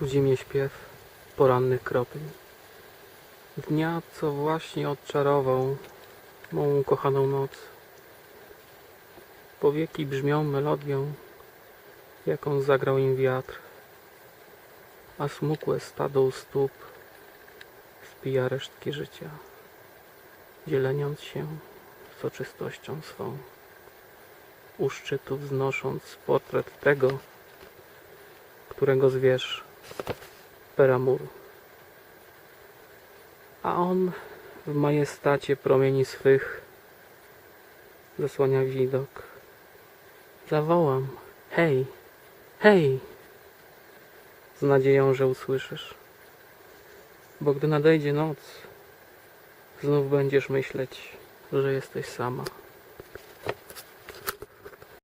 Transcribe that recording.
Studzi mnie śpiew porannych kropel. Dnia, co właśnie odczarował mą ukochaną noc. Powieki brzmią melodią, jaką zagrał im wiatr, a smukłe stado u stóp spija resztki życia, dzieleniąc się soczystością swą. U szczytu wznosząc portret tego, którego zwierz Peramur. A on w majestacie promieni swych zasłania widok. Zawołam, hej, hej, z nadzieją, że usłyszysz. Bo gdy nadejdzie noc, znów będziesz myśleć, że jesteś sama.